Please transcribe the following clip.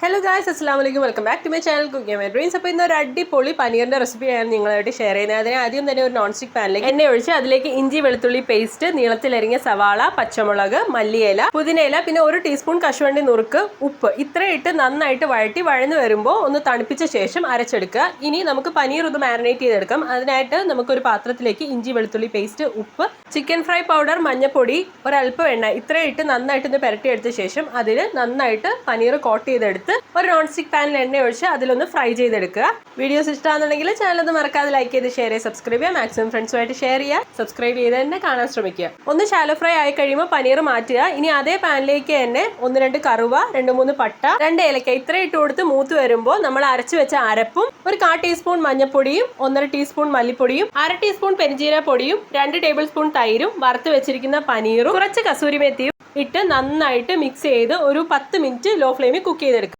Hello guys അസ്സാം വലൈക്കും welcome back to my channel cooking my dreams അപ്പോൾ ഇന്ന് ഒരു അടിപൊളി പനീറിന്റെ റെസിപ്പിയാണ് നിങ്ങളായിട്ട് ഷെയർ ചെയ്യുന്നത്. അതിന് ആദ്യം തന്നെ ഒരു നോൺ സ്റ്റിക് പാനിലേക്ക് എണ്ണ ഒഴിച്ച് അതിലേക്ക് ഇഞ്ചി വെളുത്തുള്ളി പേസ്റ്റ് നീളത്തിലരിഞ്ഞ സവാള പച്ചമുളക് മല്ലിയില പുതിനയില പിന്നെ ഒരു ടീസ്പൂൺ കശുവണ്ടി നുറുക്ക് ഉപ്പ്. ഇത്രയും ഇട്ട് നന്നായിട്ട് വഴറ്റി വഴന്ന് വരുമ്പോൾ ഒന്ന് തണുപ്പിച്ച ശേഷം അരച്ചെടുക്കുക. ഇനി നമുക്ക് പനീർ ഒന്ന് മാരിനേറ്റ് ചെയ്തെടുക്കാം. അതിനായിട്ട് നമുക്കൊരു പാത്രത്തിലേക്ക് ഇഞ്ചി വെളുത്തുള്ളി പേസ്റ്റ് ഉപ്പ് ചിക്കൻ ഫ്രൈ പൗഡർ മഞ്ഞപ്പൊടി ഒരല്പം എണ്ണ ഇത്രയും ഇട്ട് നന്നായിട്ട് ഒന്ന് പുരട്ടിയെടുത്ത ശേഷം അതിൽ നന്നായിട്ട് പനീർ കോട്ട് ചെയ്തെടുത്ത് ഒരു നോൺ സ്റ്റിക് പാനിൽ എണ്ണ ഒഴിച്ച് അതിലൊന്ന് ഫ്രൈ ചെയ്തെടുക്കുക. വീഡിയോസ് ഇഷ്ടമാണെന്നുണ്ടെങ്കിൽ ചാനൽ ഒന്ന് മറക്കാതെ ലൈക്ക് ചെയ്ത് ഷെയർ ചെയ്ത് സബ്സ്ക്രൈബ് ചെയ്യുക മാക്സിമം ഫ്രണ്ട്സുമായിട്ട് ഷെയർ ചെയ്യുക സബ്സ്ക്രൈബ് ചെയ്ത് തന്നെ കാണാൻ ശ്രമിക്കുക. ഒന്ന് ഷാലോ ഫ്രൈ ആയി കഴിയുമ്പോൾ പനീർ മാറ്റുക. ഇനി അതേ പാനിലേക്ക് തന്നെ ഒന്ന് രണ്ട് കറുവ രണ്ട് മൂന്ന് പട്ട രണ്ട് ഏലക്ക ഇത്ര ഇട്ട് കൊടുത്ത് മൂത്ത് വരുമ്പോൾ നമ്മൾ അരച്ചു വെച്ച അരപ്പും ഒരു കാ ടീസ്പൂൺ മഞ്ഞപ്പൊടിയും ഒന്നര ടീസ്പൂൺ മല്ലിപ്പൊടിയും അര ടീസ്പൂൺ പെരിഞ്ചീര പൊടിയും രണ്ട് ടേബിൾ സ്പൂൺ തൈരും വറുത്ത് വെച്ചിരിക്കുന്ന പനീറും കുറച്ച് കസൂരി മെത്തിയും ഇട്ട് നന്നായിട്ട് മിക്സ് ചെയ്ത് ഒരു പത്ത് മിനിറ്റ് ലോ ഫ്ലെയിമിൽ കുക്ക് ചെയ്തെടുക്കുക.